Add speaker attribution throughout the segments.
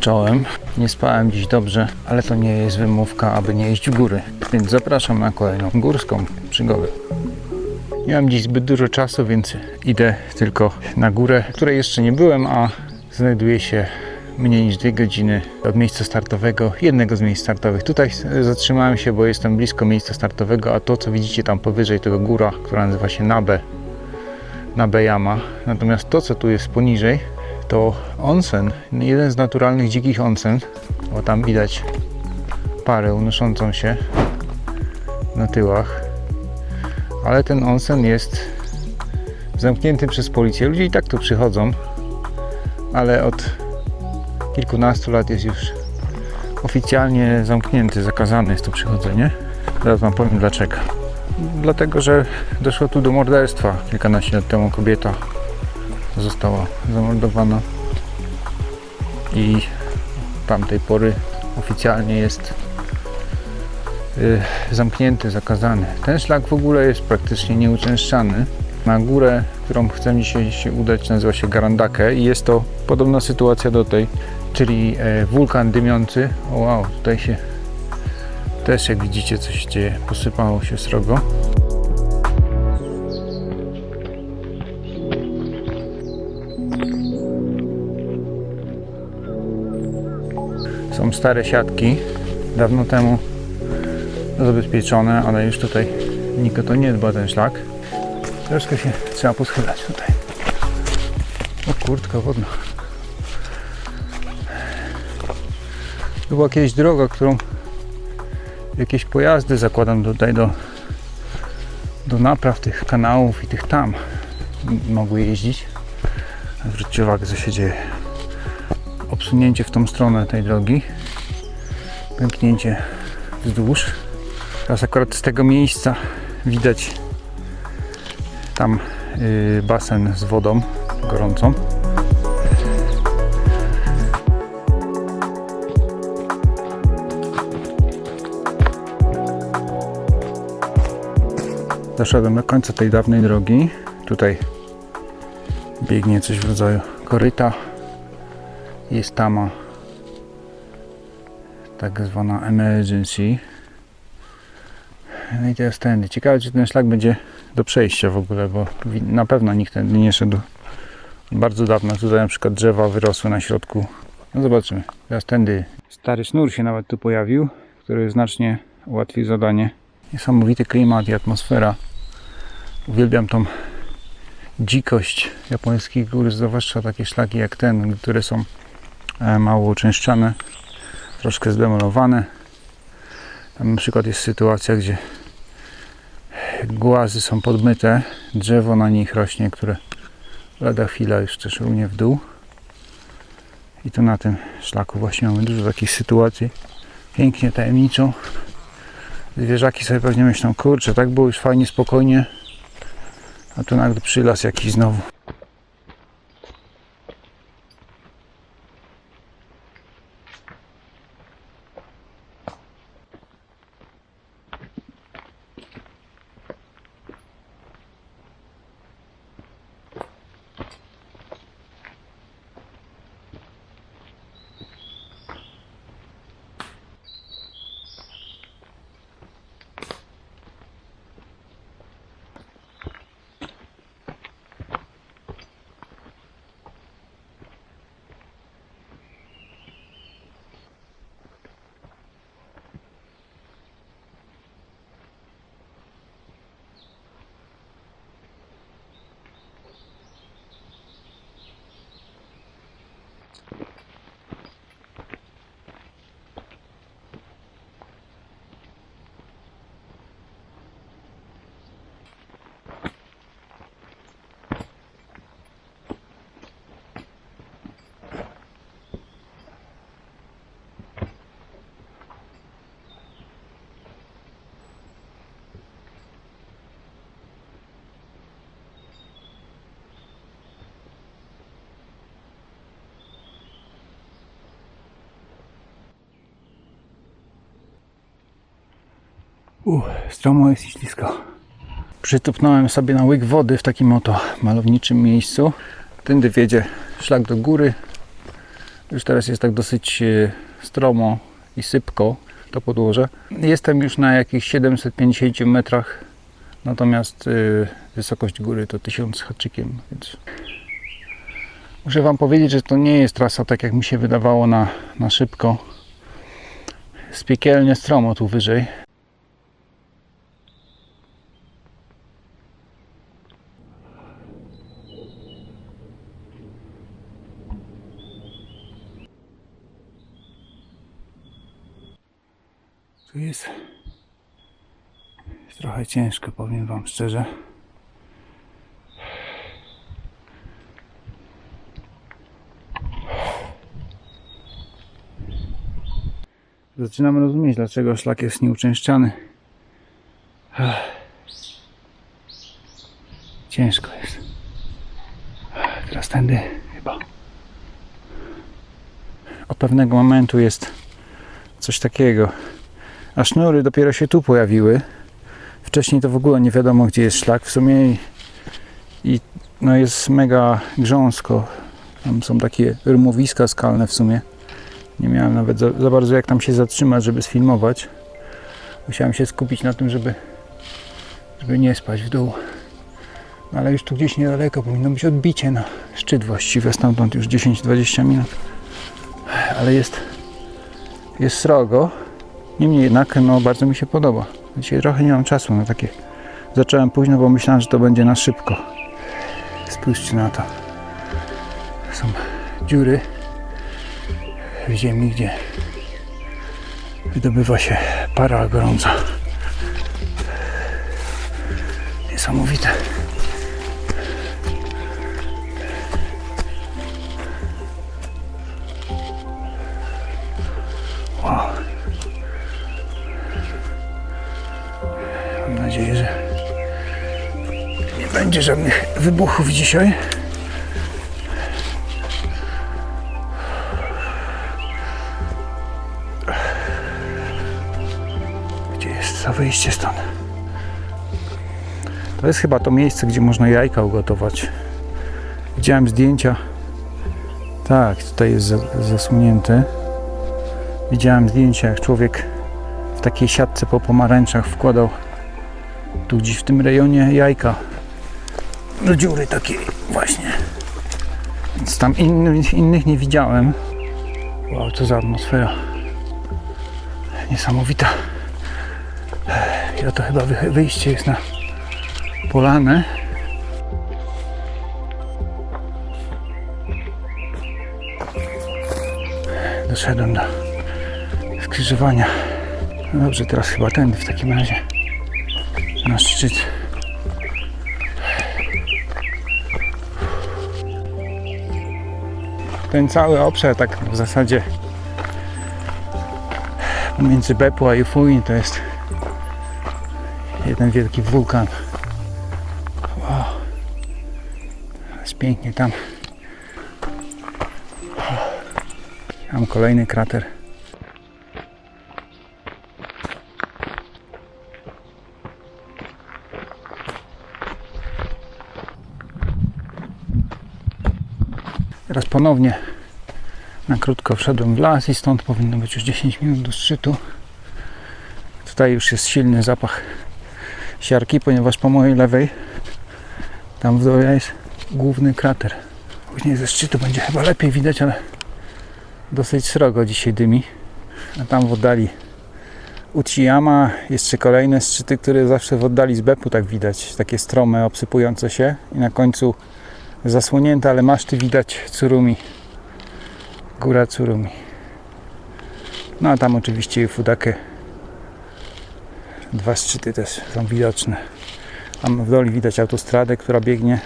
Speaker 1: Czołem. Nie spałem dziś dobrze, ale to nie jest wymówka, aby nie iść w góry. Więc zapraszam na kolejną górską przygodę. Nie mam dziś zbyt dużo czasu, więc idę tylko na górę, której jeszcze nie byłem, a znajduje się mniej niż dwie godziny od miejsca startowego, jednego z miejsc startowych. Tutaj zatrzymałem się, bo jestem blisko miejsca startowego, a to co widzicie tam powyżej tego góra, która nazywa się Nabe, Nabe Yama. Natomiast to co tu jest poniżej, to onsen, jeden z naturalnych dzikich onsen, bo tam widać parę unoszącą się na tyłach. Ale ten onsen jest zamknięty przez policję. Ludzie i tak tu przychodzą, ale od kilkunastu lat jest już oficjalnie zamknięty, zakazane jest tu przychodzenie. Zaraz Wam powiem dlaczego. Dlatego, że doszło tu do morderstwa. Kilkanaście lat temu kobieta została zamordowana i tamtej pory oficjalnie jest y, zamknięty, zakazany. Ten szlak w ogóle jest praktycznie nieuczęszczany. Na górę, którą chcę dzisiaj się udać, nazywa się Garandake i jest to podobna sytuacja do tej, czyli e, wulkan dymiący. O wow, tutaj się też jak widzicie coś się dzieje, posypało się srogo. Stare siatki, dawno temu zabezpieczone, ale już tutaj nikt o to nie dba ten szlak. Troszkę się trzeba poschylać tutaj. O kurtka wodna. Była kiedyś droga, którą jakieś pojazdy zakładam tutaj do, do napraw tych kanałów i tych tam mogły jeździć. Zwróćcie uwagę co się dzieje. Obsunięcie w tą stronę tej drogi. Pęknięcie wzdłuż. Teraz akurat z tego miejsca widać tam y, basen z wodą gorącą. Doszedłem do końca tej dawnej drogi. Tutaj biegnie coś w rodzaju koryta. Jest tama tak zwana emergency. No i teraz tędy. Ciekawe, czy ten szlak będzie do przejścia w ogóle, bo na pewno nikt tędy nie szedł bardzo dawno. Tutaj na przykład drzewa wyrosły na środku. No zobaczymy. Teraz tędy. Stary sznur się nawet tu pojawił, który znacznie ułatwił zadanie. Niesamowity klimat i atmosfera. Uwielbiam tą dzikość japońskich gór, zwłaszcza takie szlaki jak ten, które są e, mało uczęszczane, troszkę zdemolowane. Tam na przykład jest sytuacja, gdzie głazy są podmyte, drzewo na nich rośnie, które lada chwila już też runie w dół. I tu na tym szlaku właśnie mamy dużo takich sytuacji. Pięknie, tajemniczo. Zwierzaki sobie pewnie myślą, kurczę, tak było już fajnie, spokojnie. A tu nagle przylas jakiś znowu. Uff, stromo jest i ślisko. Przytupnąłem sobie na łyk wody w takim oto malowniczym miejscu. Tędy wiedzie szlak do góry. Już teraz jest tak dosyć e, stromo i sypko to podłoże. Jestem już na jakichś 750 metrach, natomiast e, wysokość góry to 1000 haczykiem, więc muszę Wam powiedzieć, że to nie jest trasa tak jak mi się wydawało na, na szybko. Jest piekielnie stromo tu wyżej. Jest, trochę ciężko, powiem Wam szczerze. Zaczynam rozumieć, dlaczego szlak jest nieuczęszczany. Ciężko jest. Teraz tędy chyba. Od pewnego momentu jest coś takiego. A sznury dopiero się tu pojawiły. Wcześniej to w ogóle nie wiadomo, gdzie jest szlak w sumie i, i no jest mega grząsko. Tam są takie rymowiska skalne w sumie. Nie miałem nawet za, za bardzo jak tam się zatrzymać, żeby sfilmować. Musiałem się skupić na tym, żeby, żeby nie spać w dół. No ale już tu gdzieś niedaleko powinno być odbicie na szczyt właściwie, stamtąd już 10-20 minut. Ale jest, jest srogo. Niemniej jednak no, bardzo mi się podoba. Dzisiaj trochę nie mam czasu na takie. Zacząłem późno, bo myślałem, że to będzie na szybko. Spójrzcie na to. Są dziury w ziemi, gdzie wydobywa się para gorąca. Niesamowite. Będzie żadnych wybuchów dzisiaj. Gdzie jest za wyjście stąd? To jest chyba to miejsce, gdzie można jajka ugotować. Widziałem zdjęcia. Tak, tutaj jest za- zasłonięte. Widziałem zdjęcia, jak człowiek w takiej siatce po pomarańczach wkładał tu gdzieś w tym rejonie jajka do dziury takiej właśnie. Więc tam innych, innych nie widziałem. Wow, co za atmosfera. Niesamowita. I oto chyba wy- wyjście jest na polanę. Doszedłem do skrzyżowania. No dobrze, teraz chyba tędy w takim razie. Na szczyt. Ten cały obszar tak w zasadzie pomiędzy Bepu a Jufuin to jest jeden wielki wulkan. Wow. Jest pięknie tam. Tam kolejny krater. Ponownie na krótko wszedłem w las i stąd powinno być już 10 minut do szczytu. Tutaj już jest silny zapach siarki, ponieważ po mojej lewej tam w dole jest główny krater. Później ze szczytu będzie chyba lepiej widać, ale dosyć srogo dzisiaj dymi. A tam w oddali Uchiyama, jeszcze kolejne szczyty, które zawsze w oddali z Bepu tak widać, takie strome, obsypujące się i na końcu zasłonięte, ale maszty widać Tsurumi. Góra Tsurumi. No a tam oczywiście Fudake. Dwa szczyty też są widoczne. Tam w doli widać autostradę, która biegnie.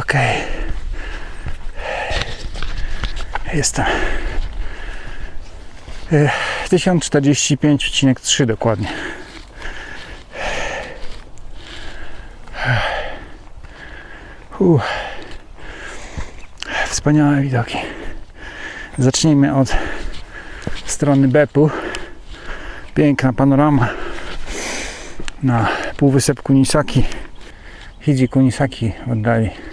Speaker 1: Okej. Jestem. E, 1045,3 dokładnie. Uff. Wspaniałe widoki. Zacznijmy od strony Bepu. Piękna panorama na półwysep Kunisaki. Hidzi Kunisaki w oddali.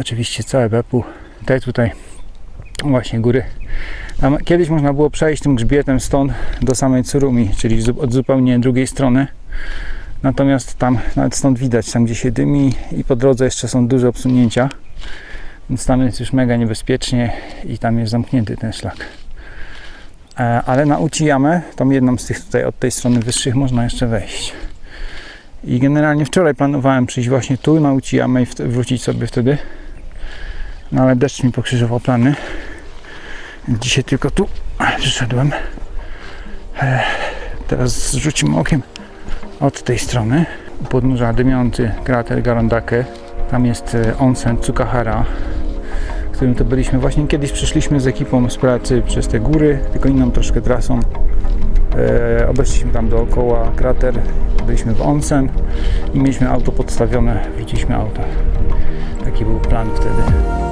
Speaker 1: Oczywiście całe Bepu. Te tutaj właśnie góry. Tam kiedyś można było przejść tym grzbietem stąd do samej Tsurumi, czyli od zupełnie drugiej strony. Natomiast tam nawet stąd widać, tam gdzie się dymi i po drodze jeszcze są duże obsunięcia. Więc tam jest już mega niebezpiecznie i tam jest zamknięty ten szlak. E, Ale na Uchiyamę, tam jedną z tych tutaj od tej strony wyższych można jeszcze wejść. I generalnie wczoraj planowałem przyjść właśnie tu na Uchiyamę i wrócić sobie wtedy. No ale deszcz mi pokrzyżował plany. Dzisiaj tylko tu przyszedłem. E, Teraz rzucimy okiem od tej strony. U podnóża dymiący krater Garondake. Tam jest e, onsen Tsukahara, w którym to byliśmy. Właśnie kiedyś przyszliśmy z ekipą z pracy przez te góry, tylko inną troszkę trasą. E, obeszliśmy tam dookoła krater, byliśmy w onsen i mieliśmy auto podstawione, wrzuciliśmy auto. Taki był plan wtedy.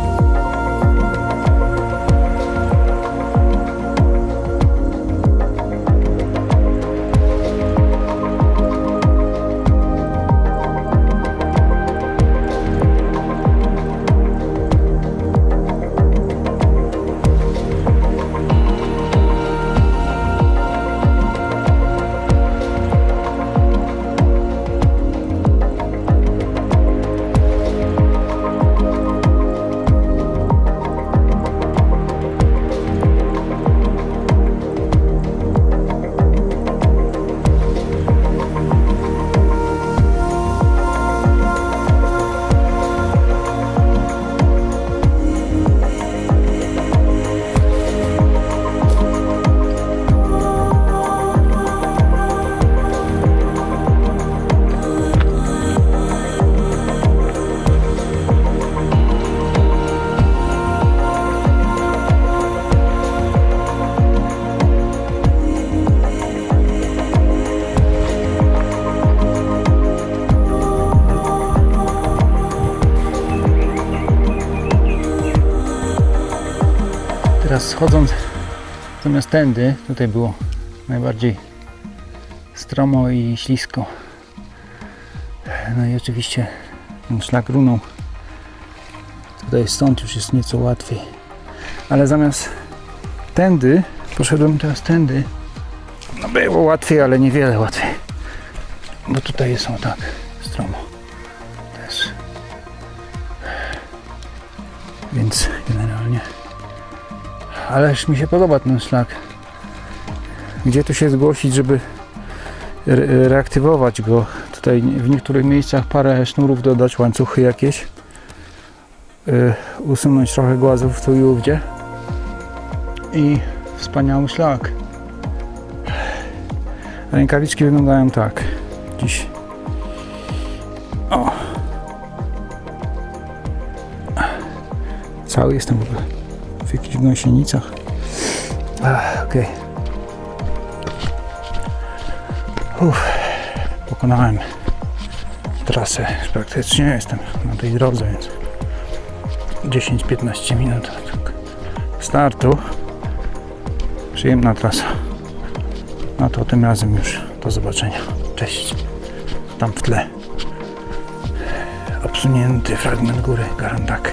Speaker 1: Schodząc zamiast tędy, tutaj było najbardziej stromo i ślisko. No i oczywiście ten szlak runął. Tutaj stąd już jest nieco łatwiej. Ale zamiast tędy, poszedłem teraz tędy. No było łatwiej, ale niewiele łatwiej. Bo tutaj o tak stromo. Też. Więc generalnie Ależ mi się podoba ten szlak. Gdzie tu się zgłosić, żeby re- reaktywować go? Tutaj w niektórych miejscach parę sznurów dodać, łańcuchy jakieś. Y, usunąć trochę głazów tu i ówdzie. I wspaniały szlak. Rękawiczki wyglądają tak. Dziś. O. Cały jestem w ogóle jakichś gąsienicach. Ach, okej. Uff, Pokonałem trasę. Praktycznie jestem na tej drodze, więc 10-15 minut startu. Przyjemna trasa. No to tym razem już do zobaczenia. Cześć. Tam w tle obsunięty fragment góry Garandak.